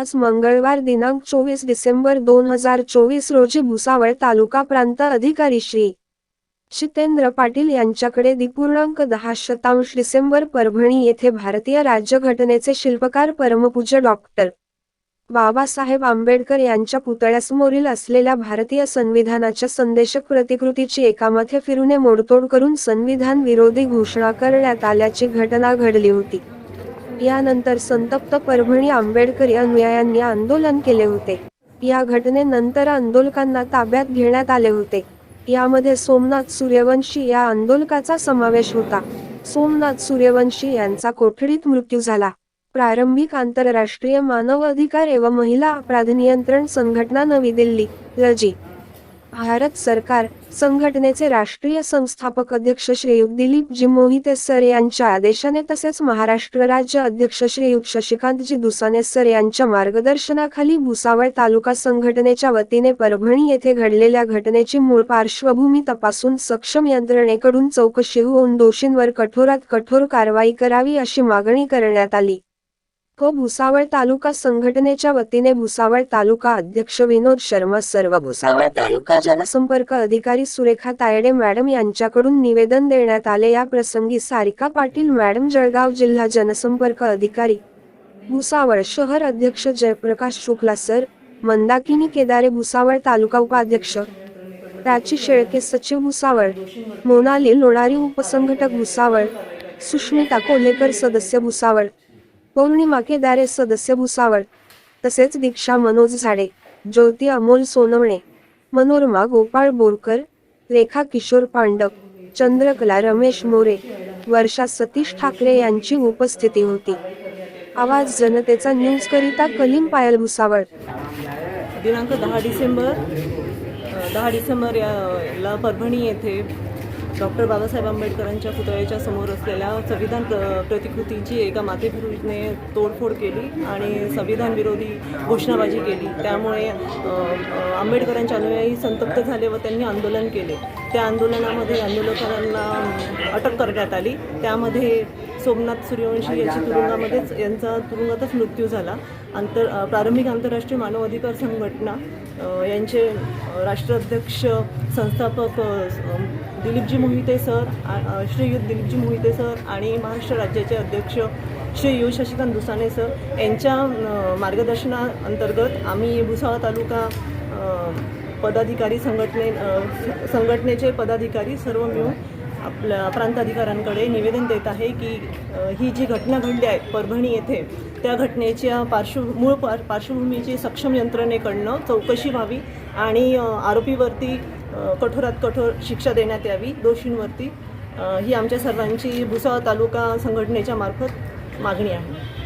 आज मंगळवार दिनांक चोवीस डिसेंबर दोन हजार चोवीस रोजी भुसावळ तालुका प्रांत अधिकारी श्री. जितेंद्र पाटील यांच्याकडे दिपूर्णांक दहा शतांश डिसेंबर परभणी येथे भारतीय राज्यघटनेचे शिल्पकार परमपूज्य डॉक्टर बाबासाहेब आंबेडकर यांच्या पुतळ्यासमोरील असलेल्या भारतीय संविधानाच्या संदेशक प्रतिकृतीची एकामध्ये फिरूने मोडतोड करून संविधान विरोधी घोषणा करण्यात आल्याची घटना घडली होती. यानंतर संतप्त परभणी आंबेडकरी अनुयायांनी आंदोलन केले होते. या घटनेनंतर आंदोलकांना ताब्यात घेण्यात आले होते. यामध्ये सोमनाथ सूर्यवंशी या आंदोलकाचा समावेश होता. सोमनाथ सूर्यवंशी यांचा कोठडीत मृत्यू झाला. प्रारंभिक आंतरराष्ट्रीय मानव अधिकार एवं महिला अपराध नियंत्रण संघटना नवी दिल्ली रजी. भारत सरकार संघटनेचे राष्ट्रीय संस्थापक अध्यक्ष श्रीयुत दिलीपजी मोहिते सर यांच्या आदेशाने तसेच महाराष्ट्र राज्य अध्यक्ष श्रीयुत शशिकांतजी दुसाने सर यांच्या मार्गदर्शनाखाली भुसावळ तालुका संघटनेच्या वतीने परभणी येथे घडलेल्या घटनेची मूळ पार्श्वभूमी तपासून सक्षम यंत्रणेकडून चौकशी होऊन दोषींवर कठोरात कठोर कारवाई करावी अशी मागणी करण्यात आली. व भुसावळ तालुका संघटनेच्या वतीने भुसावळ तालुका अध्यक्ष विनोद शर्मा सर्व भुसावळ तालुका जनसंपर्क अधिकारी सुरेखा तायडे मॅडम यांच्याकडून निवेदन देण्यात आले. या प्रसंगी सारिका पाटील मॅडम जळगाव जिल्हा जनसंपर्क अधिकारी भुसावळ शहर अध्यक्ष जयप्रकाश शुक्ला सर मंदाकिनी केदारे भुसावळ तालुका उपाध्यक्ष प्राची शेळके सचिव भुसावळ मोनाली लोणारी उपसंघटक भुसावळ सुष्मिता कोल्हेकर सदस्य भुसावळ पौर्णिमा केदारे सदस्य भुसावळ तसेच दीक्षा मनोज झाडे ज्योती अमोल सोनवणे मनोरमा गोपाळ बोरकर रेखा किशोर पांडव चंद्रकला रमेश मोरे वर्षा सतीश ठाकरे यांची उपस्थिती होती. आवाज जनतेचा न्यूज करिता कलीम पायल भुसावळ. दिनांक दहा डिसेंबर दहा डिसेंबर याला परभणी येथे डॉक्टर बाबासाहेब आंबेडकरांच्या पुतळ्याच्या समोर असलेल्या संविधान प्र प्रतिकृतीची एका माथेफिरूने तोडफोड केली आणि संविधान विरोधी घोषणाबाजी केली. त्यामुळे आंबेडकरांच्या अनुयायी संतप्त झाले व त्यांनी आंदोलन केले. त्या आंदोलनामध्ये आंदोलकांना अटक करण्यात आली. त्यामध्ये सोमनाथ सूर्यवंशी याची तुरुंगामध्येच यांचा तुरुंगातच मृत्यू झाला. आंतर प्रारंभिक आंतरराष्ट्रीय मानव अधिकार संघटना यांचे राष्ट्राध्यक्ष संस्थापक दिलीपजी मोहिते सर श्रीयुत दिलीपजी मोहिते सर आणि महाराष्ट्र राज्याचे अध्यक्ष श्रीयुत शशिकांत दुसाने सर यांच्या मार्गदर्शनाअंतर्गत आम्ही भुसावळ तालुका पदाधिकारी संघटने संघटनेचे पदाधिकारी सर्व मिळून आपल्या प्रांताधिकाऱ्यांकडे निवेदन देत आहे की ही जी घटना घडली आहे परभणी येथे त्या घटनेच्या पार्श्व मूळ पार पार्श्वभूमीची सक्षम यंत्रणेकडनं चौकशी व्हावी आणि आरोपीवरती कठोरात कठोर शिक्षा देण्यात यावी दोषींवरती. ही आमच्या सर्वांची भुसावळ तालुका संघटनेच्या मार्फत मागणी आहे.